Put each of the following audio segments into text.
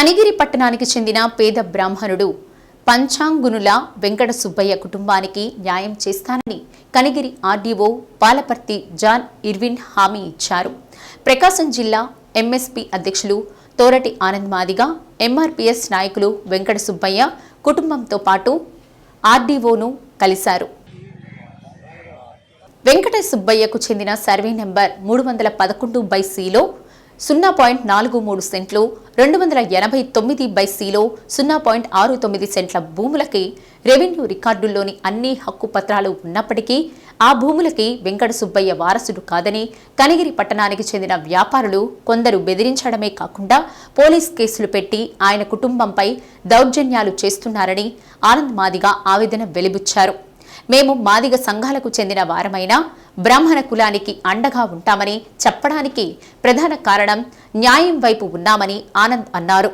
కనిగిరి పట్టణానికి చెందిన పేద బ్రాహ్మణుడు పంచాంగునుల వెంకట సుబ్బయ్య కుటుంబానికి న్యాయం చేస్తానని Kanigiri RDO Palaparthi John Irvin హామీ ఇచ్చారు. ప్రకాశం జిల్లా ఎంఎస్పీ అధ్యక్షులు తోరటి ఆనంద్ మాదిగ ఎంఆర్పీఎస్ నాయకులు వెంకట సుబ్బయ్య కుటుంబంతో పాటు ఆర్డీఓను కలిశారు. వెంకట సుబ్బయ్యకు చెందిన సర్వే నెంబర్ మూడు వందల పదకొండు బై సిలో సున్నా పాయింట్ నాలుగు మూడు సెంట్లు రెండు వందల ఎనభై తొమ్మిది బై సిలో సున్నా పాయింట్ ఆరు తొమ్మిది సెంట్ల భూములకి రెవెన్యూ రికార్డుల్లోని అన్ని హక్కు పత్రాలు ఉన్నప్పటికీ ఆ భూములకి వెంకట సుబ్బయ్య వారసుడు కాదని కనిగిరి పట్టణానికి చెందిన వ్యాపారులు కొందరు బెదిరించడమే కాకుండా పోలీస్ కేసులు పెట్టి ఆయన కుటుంబంపై దౌర్జన్యాలు చేస్తున్నారని ఆనంద్ మాదిగా ఆవేదన వెలిబుచ్చారు. మేము మాదిగ సంఘాలకు చెందిన వారమైనా బ్రాహ్మణ కులానికి అండగా ఉంటామని చెప్పడానికి ప్రధాన కారణం న్యాయం వైపు ఉన్నామని ఆనంద్ అన్నారు.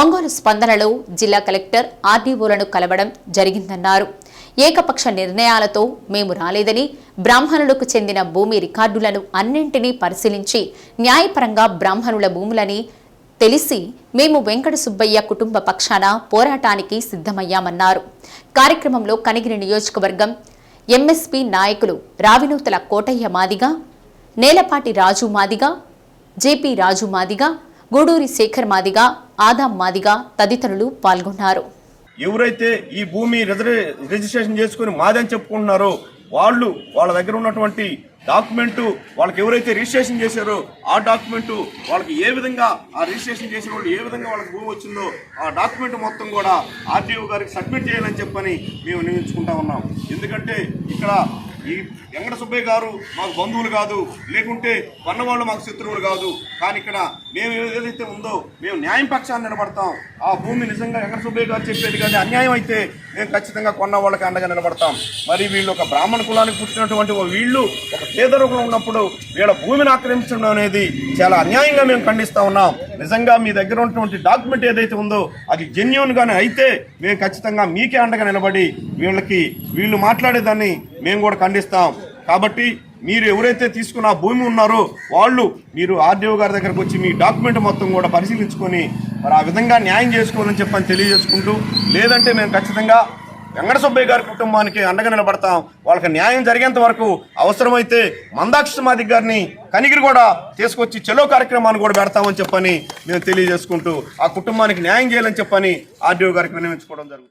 ఒంగోలు స్పందనలో జిల్లా కలెక్టర్ ఆర్డీఓలను కలవడం జరిగిందన్నారు. ఏకపక్ష నిర్ణయాలతో మేము రాలేదని బ్రాహ్మణులకు చెందిన భూమి రికార్డులను అన్నింటినీ పరిశీలించి న్యాయపరంగా బ్రాహ్మణుల భూములని తెలిసి మేము వెంకట సుబ్బయ్య కుటుంబ పక్షాన పోరాటానికి సిద్ధమయ్యామన్నారు. కార్యక్రమంలో కనిగిరి నియోజకవర్గం ఎంఎస్పీ నాయకులు రావినూతల కోటయ్య మాదిగ నేలపాటి రాజు మాదిగ జేపీ రాజు మాదిగ గూడూరి శేఖర్ మాదిగ ఆదాం మాదిగ తదితరులు పాల్గొన్నారు. ఎవరైతే ఈ భూమి రిజర్వే రిజిస్ట్రేషన్ చేసుకుని మాదని చెప్పుకుంటున్నారో వాళ్ళు వాళ్ళ దగ్గర ఉన్నటువంటి డాక్యుమెంటు వాళ్ళకి ఎవరైతే రిజిస్ట్రేషన్ చేశారో ఆ డాక్యుమెంటు వాళ్ళకి ఏ విధంగా ఆ రిజిస్ట్రేషన్ చేసిన వాళ్ళు ఏ విధంగా వాళ్ళకి భూమి వచ్చిందో ఆ డాక్యుమెంట్ మొత్తం కూడా ఆర్టీఓ గారికి సబ్మిట్ చేయాలని చెప్పని మేము నియమించుకుంటా ఉన్నాం. ఎందుకంటే ఇక్కడ ఈ వెంకట సుబ్బయ్య గారు మాకు బంధువులు కాదు లేకుంటే కొన్నవాళ్ళు మాకు శత్రువులు కాదు. కానీ ఇక్కడ మేము ఏదైతే ఉందో మేము న్యాయం పక్షాన్ని నిలబడతాం. ఆ భూమి నిజంగా వెంకట సుబ్బయ్య గారు చెప్పేది కానీ అన్యాయం అయితే మేము ఖచ్చితంగా కొన్న వాళ్ళకి అండగా నిలబడతాం. మరి వీళ్ళు ఒక బ్రాహ్మణ కులానికి పుట్టినటువంటి వీళ్ళు ఒక పేదరికం ఉన్నప్పుడు వీళ్ళ భూమిని ఆక్రమించడం అనేది చాలా అన్యాయంగా మేము ఖండిస్తూ ఉన్నాం. నిజంగా మీ దగ్గర ఉన్నటువంటి డాక్యుమెంట్ ఏదైతే ఉందో అది జెన్యున్గానే అయితే మేము ఖచ్చితంగా మీకే అండగా నిలబడి వీళ్ళకి వీళ్ళు మాట్లాడేదాన్ని మేము కూడా ఖండిస్తాం. కాబట్టి మీరు ఎవరైతే తీసుకున్న భూమి ఉన్నారో వాళ్ళు మీరు ఆర్డీఓ గారి దగ్గరకు వచ్చి మీ డాక్యుమెంట్ మొత్తం కూడా పరిశీలించుకొని మరి ఆ విధంగా న్యాయం చేసుకోవాలని చెప్పని తెలియజేసుకుంటూ లేదంటే మేము ఖచ్చితంగా వెంకట సుబ్బయ్య గారి కుటుంబానికి అండగా నిలబడతాం. వాళ్ళకి న్యాయం జరిగేంత వరకు అవసరమైతే మందాక్ష మాదిక్ గారిని కనిగిరి కూడా తీసుకొచ్చి చెలో కార్యక్రమాన్ని కూడా పెడతామని చెప్పని మేము తెలియజేసుకుంటూ ఆ కుటుంబానికి న్యాయం చేయాలని చెప్పని ఆర్డీఓ గారికి విన్నవించుకోవడం జరుగుతుంది.